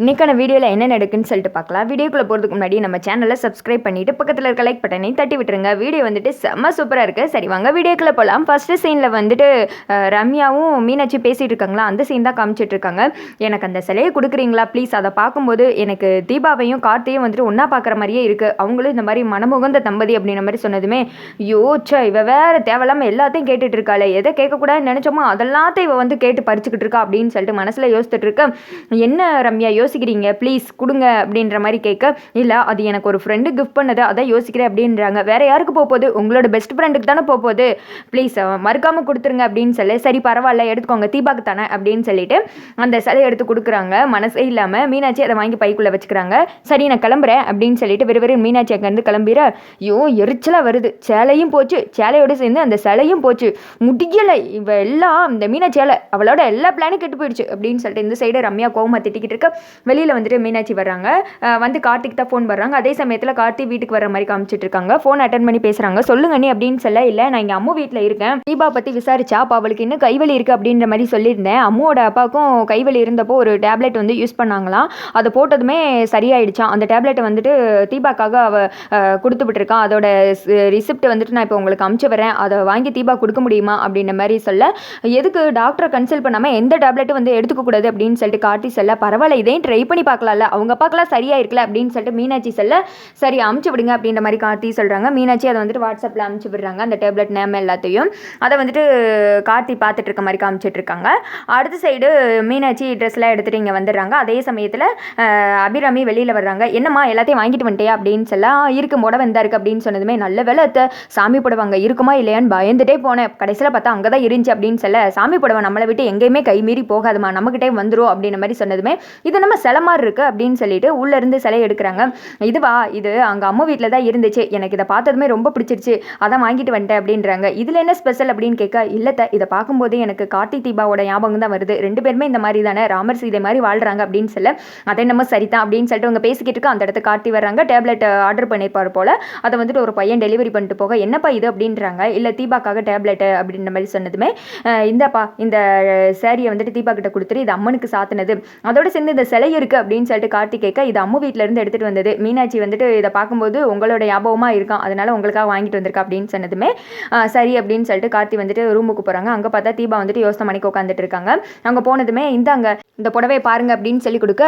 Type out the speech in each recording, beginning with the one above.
இன்றைக்கான வீடியோவில் என்ன நடக்குன்னு சொல்லிட்டு பார்க்கலாம். வீடியோக்குள்ளே போகிறதுக்கு முன்னாடி நம்ம சேனலை சப்ஸ்கிரைப் பண்ணிட்டு பக்கத்தில் இருக்க லைக் பட்டனை தட்டி விட்டுருங்க. வீடியோ வந்துட்டு செம்ம சூப்பராக இருக்குது சரி வாங்க வீடியோக்குள்ளே போகலாம் ஃபஸ்ட்டு சீனில் வந்துட்டு ரம்யாவும் மீனாட்சி பேசிகிட்டு இருக்காங்களா? அந்த சீன் தான் காமிச்சிட்டு இருக்காங்க. எனக்கு அந்த சிலையை கொடுக்குறீங்களா? ப்ளீஸ் அதை பார்க்கும்போது எனக்கு தீபாவையும் கார்த்தையும் வந்துட்டு ஒன்றா பார்க்குற மாதிரியே இருக்குது அவங்களும் இந்த மாதிரி மனமுகந்த தம்பதி அப்படின்ற மாதிரி சொன்னதுமே யோச்சா இவ வேறு தேவையில்லாமல் எல்லாத்தையும் கேட்டுட்டு இருக்காளே. எதை கேட்கக்கூடாதுன்னு நினச்சோமோ அதெல்லாத்தையும் இவ வந்து கேட்டு பறிச்சுக்கிட்டு இருக்கா? அப்படின்னு சொல்லிட்டு மனசில் யோசிச்சுட்டு இருக்க என்ன ரம்யா யோசிக்கிறீங்க ப்ளீஸ் கொடுங்க அப்படின்ற மாதிரி கேட்க இல்லை அது எனக்கு ஒரு ஃப்ரெண்டு கிஃப்ட் பண்ணது அதான் யோசிக்கிறேன் அப்படின்றாங்க. வேற யாருக்கு போக போகுது? உங்களோட பெஸ்ட் ஃப்ரெண்டுக்கு தானே போக போகுது? ப்ளீஸ் மறுக்காம கொடுத்துருங்க அப்படின்னு சொல்லி சரி பரவாயில்ல எடுத்துக்கோங்க தீபாக்கு தானே அப்படின்னு சொல்லிட்டு அந்த சிலையை எடுத்து கொடுக்குறாங்க. மனசே இல்லாமல் மீனாட்சி அதை வாங்கி பைக்குள்ளே வச்சுக்கிறாங்க. சரி நான் கிளம்புறேன் அப்படின்னு சொல்லிட்டு வெறும் மீனாட்சி அங்கேருந்து கிளம்பிற ஐயோ எரிச்சலாக வருது. சேலையும் போச்சு. சேலையோட சேர்ந்து அந்த சிலையும் போச்சு. முடியலை. இவ எல்லாம் இந்த மீனாட்சி சேலை அவளோட எல்லா பிளானும் கெட்டு போயிடுச்சு அப்படின்னு சொல்லிட்டு இந்த சைடு ரம்யா கோவமாக திட்டிக்கிட்டு இருக்க. வெளியில் வந்துட்டு மீனாட்சி வர்றாங்க. வந்து கார்த்திக் தான் ஃபோன் வர்றாங்க. அதே சமயத்தில் கார்த்திக் வீட்டுக்கு வர மாதிரி காமிச்சிட்டு இருக்காங்க. ஃபோன் அட்டன் பண்ணி பேசுகிறாங்க சொல்லுங்க நீ அப்படின்னு சொல்ல இல்லை நான் இங்கே அம்மு வீட்டில் இருக்கேன். தீபா பற்றி விசாரிச்சா அப்போ அவளுக்கு இன்னும் கைவலி இருக்குது அப்படின்ற மாதிரி சொல்லியிருந்தேன். அம்முவோட அப்பாவுக்கும் கைவலி இருந்தப்போ ஒரு டேப்லெட் வந்து யூஸ் பண்ணாங்களாம். அதை போட்டதுமே சரியாயிடுச்சான் அந்த டேப்லெட்டை வந்துட்டு தீபாக்காக அவ கொடுத்து விட்டுருக்கான் அதோட ரிசிப்ட் வந்துட்டு நான் இப்போ உங்களுக்கு அமுச்சு வரேன் அதை வாங்கி தீபா கொடுக்க முடியுமா அப்படின்ற மாதிரி சொல்ல எதுக்கு டாக்டரை கன்சல்ட் பண்ணாமல் எந்த டேப்லெட்டும் வந்து எடுத்துக்கக்கூடாது அப்படின்னு சொல்லிட்டு காட்டி சொல்ல பரவாயில்ல இதே இதையும் ட்ரை பண்ணி பார்க்கலாம்ல. அவங்க பார்க்கலாம் சரியா இருக்கல அப்படின்னு சொல்லிட்டு மீனாட்சி செல்ல சரி அமுச்சு விடுங்க அப்படின்ற மாதிரி கார்த்தி சொல்கிறாங்க மீனாட்சி அதை வந்துட்டு வாட்ஸ்அப்பில் அமுச்சு விடுறாங்க. அந்த டேப்லெட் நேம் எல்லாத்தையும். அதை வந்துட்டு கார்த்தி பார்த்துட்டு இருக்க மாதிரி காமிச்சிட்டு இருக்காங்க. அடுத்த சைடு மீனாட்சி ட்ரெஸ்லாம் எடுத்துகிட்டு இங்கே வந்துடுறாங்க. அதே சமயத்தில் அபிராமி வெளியில் வர்றாங்க. என்னம்மா எல்லாத்தையும் வாங்கிட்டு வந்துட்டியா? அப்படின்னு சொல்ல "ஆ, இருக்கு புடவை வந்தா இருக்கு அப்படின்னு சொன்னதுமே நல்ல வேலை சாமி புடவை இருக்குமா இல்லையான்னு பயந்துட்டே போனேன். கடைசியில் பார்த்தா அங்கே தான் இருந்துச்சு அப்படின்னு சொல்ல சாமி புடவை நம்மளை விட்டு எங்கேயுமே கை மீறி போகாதுமா. நம்மக்கிட்டே வந்துடும் அப்படின்ற மாதிரி சொன்னதுமே இது நம்ம சிலை மாதிரி இருக்குது அப்படின்னு சொல்லிட்டு உள்ளேருந்து சிலை எடுக்கிறாங்க. இதுவா? இது அங்கே அம்மா வீட்டில் தான் இருந்துச்சு. எனக்கு இதை பார்த்ததுமே ரொம்ப பிடிச்சிருச்சு. அதான் வாங்கிட்டு வந்துட்டேன் அப்படின்றாங்க. இதில் என்ன ஸ்பெஷல் அப்படின்னு கேட்க இல்லத்த இதை பார்க்கும்போது எனக்கு கார்த்தி தீபாவோட ஞாபகம் தான் வருது. ரெண்டு பேருமே இந்த மாதிரி தானே ராமர் சீதை மாதிரி வாழ்கிறாங்க அப்படின்னு சொல்ல அதை என்னமோ சரிதான் அப்படின்னு சொல்லிட்டு அவங்க பேசிக்கிட்டு இருக்க அந்த இடத்த கார்த்தி வர்றாங்க. டேப்லெட் ஆர்டர் பண்ணியிருப்பார் போல. அதை வந்துட்டு ஒரு பையன் டெலிவரி பண்ணிட்டு போக என்னப்பா இது? அப்படின்றாங்க. இல்லை தீபாக்காக டேப்லெட் அப்படின்ற மாதிரி சொன்னதுமே இந்தப்பா இந்தாப்பா இந்த சேரீயை வந்துட்டு தீபா கிட்ட கொடுத்துரு. இது அம்மனுக்கு சாத்தினது. அதோட சேர்ந்து இந்த சிலை இருக்கு அப்படின்னு சொல்லிட்டு கார்த்தி கேட்க இது அம்மு வீட்டிலேருந்து எடுத்துகிட்டு வந்தது. மீனாட்சி வந்துட்டு இதை பார்க்கும்போது உங்களோட ஞாபகமாக இருக்கான். அதனால் உங்களுக்காக வாங்கிட்டு வந்திருக்கா அப்படின்னு சொன்னதுமே சரி அப்படின்னு சொல்லிட்டு கார்த்தி வந்துட்டு ரூமுக்கு போகிறாங்க அங்கே பார்த்தா தீபா வந்துட்டு யோசனை மணிக்கு உட்காந்துட்டு இருக்காங்க. அங்கே போனதுமே இந்தாங்க இந்த புடவையை பாருங்க அப்படின்னு சொல்லி கொடுக்க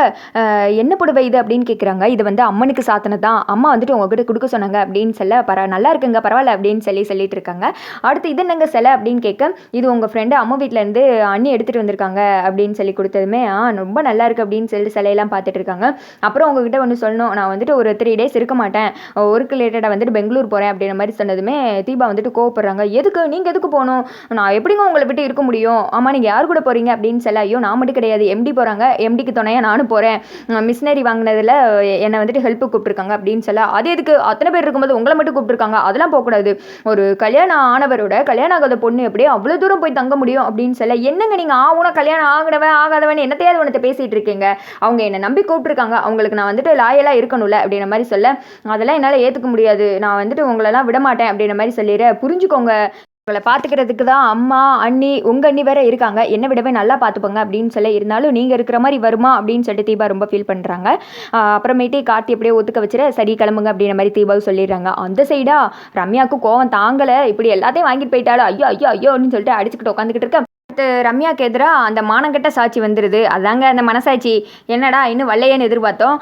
என்ன புடவை இது? அப்படின்னு கேட்குறாங்க இது வந்து அம்மனுக்கு சாத்தனை தான். அம்மா வந்துட்டு உங்ககிட்ட கொடுக்க சொன்னாங்க அப்படின்னு சொல்ல பர நல்லா இருக்குங்க பரவாயில்ல அப்படின்னு சொல்லி சொல்லிட்டு இருக்காங்க. அடுத்து இது என்னங்க சிலை? அப்படின்னு கேட்க இது உங்கள் ஃப்ரெண்டு அம்மா வீட்டிலேருந்து அண்ணி எடுத்துகிட்டு வந்திருக்காங்க அப்படின்னு சொல்லி கொடுத்ததுமே ஆ ரொம்ப நல்லா இருக்குது அப்படின்னு சொல்லிட்டு சிலையெல்லாம் பார்த்துட்டு இருக்காங்க. அப்புறம் உங்ககிட்ட ஒன்று சொல்லணும். நான் வந்துட்டு ஒரு த்ரீ டேஸ் இருக்க மாட்டேன். ஒர்க் ரிலேட்டடாக வந்துட்டு பெங்களூர் போகிறேன் அப்படின்ற மாதிரி சொன்னதுமே தீபா வந்துட்டு கோவப்படுறாங்க. எதுக்கு? நீங்கள் எதுக்கு போகணும்? நான் எப்படிங்க உங்களை விட்டு இருக்க முடியும்? ஆமாம் நீங்கள் யார் கூட போகிறீங்க அப்படின்னு சொல்ல ஐயோ நான் மட்டும் கிடையாது. எம்டி போகிறாங்க எம்டிக்கு துணையாக நானும் போகிறேன் மிஷினரி வாங்கினதில் என்னை வந்துட்டு ஹெல்ப்பு கூப்பிட்ருக்காங்க அப்படின்னு சொல்ல அது எதுக்கு? அத்தனை பேர் இருக்கும்போது உங்களை மட்டும் கூப்பிட்ருக்காங்க அதெல்லாம் போகக்கூடாது. ஒரு கல்யாணம் ஆனவரோட கல்யாணம் ஆகாத பொண்ணு எப்படி அவ்வளோ தூரம் போய் தங்க முடியும் அப்படின்னு சொல்ல என்னங்க நீங்கள் ஆகணும் கல்யாணம் ஆகினவன் ஆகாதவன் என்னத்தையாவது உனத்தை பேசிகிட்டு இருக்கீங்க? அவங்க என்னை நம்பி கூப்பிட்ருக்காங்க அவங்களுக்கு நான் வந்துட்டு லாயலாக இருக்கணும்ல அப்படின்ற மாதிரி சொல்ல அதெல்லாம் என்னால் ஏற்றுக்க முடியாது. நான் வந்துட்டு உங்களெல்லாம் விட மாட்டேன் அப்படின்ற மாதிரி சொல்லிடுறேன் புரிஞ்சுக்கோங்க. உங்களை பார்த்துக்கிறதுக்கு தான் அம்மா அண்ணி உங்கள் அண்ணி வேற இருக்காங்க. என்னை விடவே நல்லா பார்த்துப்பாங்க அப்படின்னு சொல்லி இருந்தாலும் நீங்கள் இருக்கிற மாதிரி வருமா? அப்படின்னு சொல்லிட்டு தீபா ரொம்ப ஃபீல் பண்ணுறாங்க அப்புறமேட்டு கார்த்தி அப்படியே ஒத்துக்க வச்சுரு சரி கிளம்புங்க அப்படின்ற மாதிரி தீபாவும் சொல்லிடுறாங்க. அந்த சைடாக ரம்யாவுக்கு கோவம் தாங்கலை. இப்படி எல்லாத்தையும் வாங்கிட்டு போயிட்டாலும் ஐயோ ஐயோ ஐயோ அப்படின்னு சொல்லிட்டு அடிச்சுக்கிட்டு உட்காந்துக்கிட்டு இருக்க. பட்டு ரம்யாக்கு எதிராக அந்த மானங்கெட்ட சாட்சி வந்துடுது அதாங்க அந்த மனசாட்சி. என்னடா இன்னும் வல்லையேன்னு எதிர்பார்த்தோம்.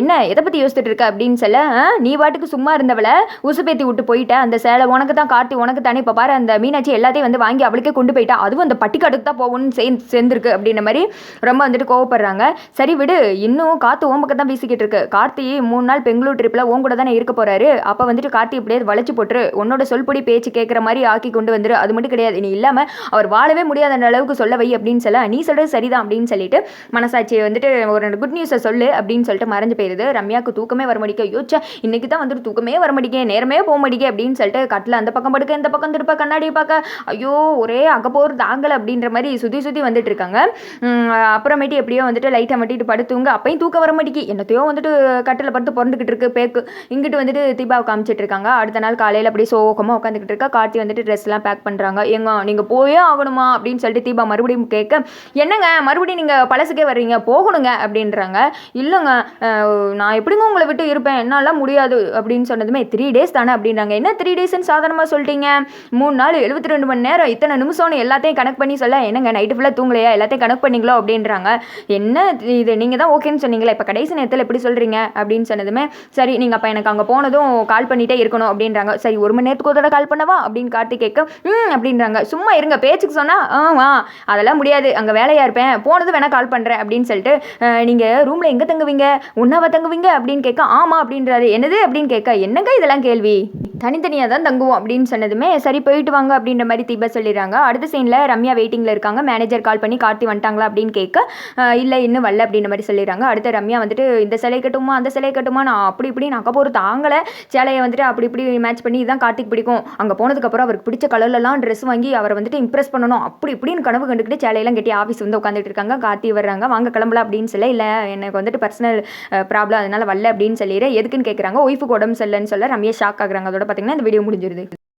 என்ன எதை பற்றி யோசிச்சுட்டு இருக்க அப்படின்னு சொல்ல நீ பாட்டுக்கு சும்மா இருந்தவளை உசுப்பேத்தி விட்டு போயிட்ட. அந்த சேலை உனக்கு தான் கார்த்தி உனக்கு தானே. இப்போ பாரு அந்த மீனாட்சி எல்லாத்தையும் வந்து வாங்கி அவளுக்கே கொண்டு போயிட்டா. அதுவும் அந்த பட்டிக்காட்டுக்கு தான் போகணும்னு சேர்ந்து சேர்ந்துருக்கு அப்படின்ற மாதிரி ரொம்ப வந்துட்டு கோவப்படுறாங்க. சரி விடு இன்னும் காற்று ஓம்பக்க தான் வீசிக்கிட்டு இருக்கு. கார்த்தி மூணு நாள் பெங்களூர் ட்ரிப்பில் ஓன் கூட தானே இருக்க போகிறாரு அப்போ வந்துட்டு கார்த்தி இப்படியே வளைச்சு போட்டுரு. உன்னோட சொல்படி பேச்சு கேட்குற மாதிரி ஆக்கி கொண்டு வந்துரு. அது மட்டும் கிடையாது. நீ இல்லாமல் அவர் வாழவே முடியாத அந்த அளவுக்கு சொல்ல வை அப்படின்னு சொல்ல நீ சொல்கிறது சரிதான் அப்படின்னு சொல்லிட்டு மனசாட்சியை வந்துட்டு ஒரு குட் நியூஸை சொல்லு அப்படின்னு சொல்லிட்டு மறைஞ்சு போயிடுது ரம்யாவுக்கு தூக்கமே வர மாட்டேங்க யோசிச்சா இன்னைக்கு தான் வந்துட்டு தூக்கமே வர மாட்டேங்க நேரமே போக மாட்டேங்க அப்படின்னு சொல்லிட்டு கட்டில் அந்த பக்கம் படுக்க இந்த பக்கம் திருப்ப கண்ணாடி பார்க்க ஐயோ ஒரே அகப்போர் தாங்கலை அப்படின்ற மாதிரி சுற்றி சுற்றி வந்துட்டு இருக்காங்க. அப்புறமேட்டு எப்படியோ வந்துட்டு லைட்டை மட்டிட்டு படுத்துங்க அப்பையும் தூக்கம் வர மாட்டேங்கி என்னத்தையோ வந்துட்டு கட்டில் படுத்து பிறந்துக்கிட்டு இருக்கு பேக்கு. இங்கிட்டு வந்துட்டு தீபாவை காமிச்சிட்டு இருக்காங்க. அடுத்த நாள் காலையில் அப்படியே சோகமாக உட்காந்துக்கிட்டு இருக்கா. கார்த்தி வந்துட்டு ட்ரெஸ்லாம் பேக் பண்ணுறாங்க எங்க நீங்கள் போயே ஆகணுமா? அப்படின்னு சொல்லி சொல்லிட்டு தீபா மறுபடியும் கேட்க என்னங்க மறுபடியும் நீங்கள் பழசுக்கே வர்றீங்க? போகணுங்க அப்படின்றாங்க. இல்லைங்க நான் எப்படிங்க உங்களை விட்டு இருப்பேன்? என்னால் முடியாது அப்படின்னு சொன்னதுமே த்ரீ டேஸ் தானே? அப்படின்றாங்க. என்ன த்ரீ டேஸ்ன்னு சாதாரணமாக சொல்லிட்டீங்க? மூணு நாள் எழுபத்தி ரெண்டு மணி நேரம் இத்தனை நிமிஷம்னு எல்லாத்தையும் கனெக்ட் பண்ணி சொல்ல என்னங்க நைட்டு ஃபுல்லாக தூங்கலையா? எல்லாத்தையும் கனெக்ட் பண்ணிங்களோ? அப்படின்றாங்க. என்ன இது நீங்கள் தான் ஓகேன்னு சொன்னீங்களே இப்போ கடைசி நேரத்தில் எப்படி சொல்கிறீங்க அப்படின்னு சொன்னதுமே சரி நீங்கள் அப்போ எனக்கு அங்கே போனதும் கால் பண்ணிகிட்டே இருக்கணும் அப்படின்றாங்க. சரி ஒரு மணி நேரத்துக்கு ஒரு தடவை கால் பண்ணவா? அப்படின்னு கார்த்தி கேட்க ம் அப்படின்றாங்க. சும்மா இருங்க பேச்சுக்கு சொன்னால் ஆ ஆமா அதெல்லாம் முடியாது. அங்கே வேலையாக இருப்பேன். போனது வேணால் கால் பண்ணுறேன் அப்படின்னு சொல்லிட்டு நீங்கள் ரூமில் எங்கே தங்குவீங்க? உன்னாவை தங்குவீங்க? அப்படின்னு கேட்க ஆமாம் அப்படின்றாரு. என்னது? அப்படின்னு கேட்க என்னங்க இதெல்லாம் கேள்வி? தனித்தனியாக தான் தங்குவோம் அப்படின்னு சொன்னதுமே சரி போயிட்டு வாங்க அப்படின்ற மாதிரி தீபா சொல்லிடுறாங்க. அடுத்த சீனில் ரம்யா வெயிட்டிங்கில் இருக்காங்க. மேனேஜர் கால் பண்ணி கார்த்தி வந்துட்டாங்களா அப்படின்னு கேட்க இல்லை இன்னும் வரல அப்படின்ற மாதிரி சொல்லிடுறாங்க. அடுத்து ரம்யா வந்துட்டு இந்த சிலை கட்டுமா அந்த சிலை கட்டுமா? நான் அப்படி இப்படி நான் அக்கப்போர் தாங்கலை. சேலையை வந்துட்டு அப்படி இப்படி மேட்ச் பண்ணி இதுதான் கார்த்திக் பிடிக்கும். அங்கே போனதுக்கப்புறம் அவருக்கு பிடிச்ச கலர்லலாம் ட்ரெஸ் வாங்கி அவரை வந்துட்டு இம்ப்ரெஸ் பண்ணணும். அப்படி இப்படி அப்படின்னு கனவு கண்டுக்கிட்டு சேலையெல்லாம் கட்டி ஆஃபீஸ் வந்து உட்காந்துட்டு இருக்காங்க. கார்த்தி வர்றாங்க. வாங்க கிளம்பலாம் அப்படின்னு சொல்ல இல்லை எனக்கு வந்துட்டு பர்சனல் ப்ராப்ளம் அதனால வரல அப்படின்னு சொல்லிடுறேன் எதுக்குன்னு கேட்குறாங்க ஒய்ஃபுக்கு உடம்பு சரியில்லைன்னு சொல்ல ரம்யா ஷாக் ஆகுறாங்க. அதோட பார்த்தீங்கன்னா இந்த வீடியோ முடிஞ்சிருது.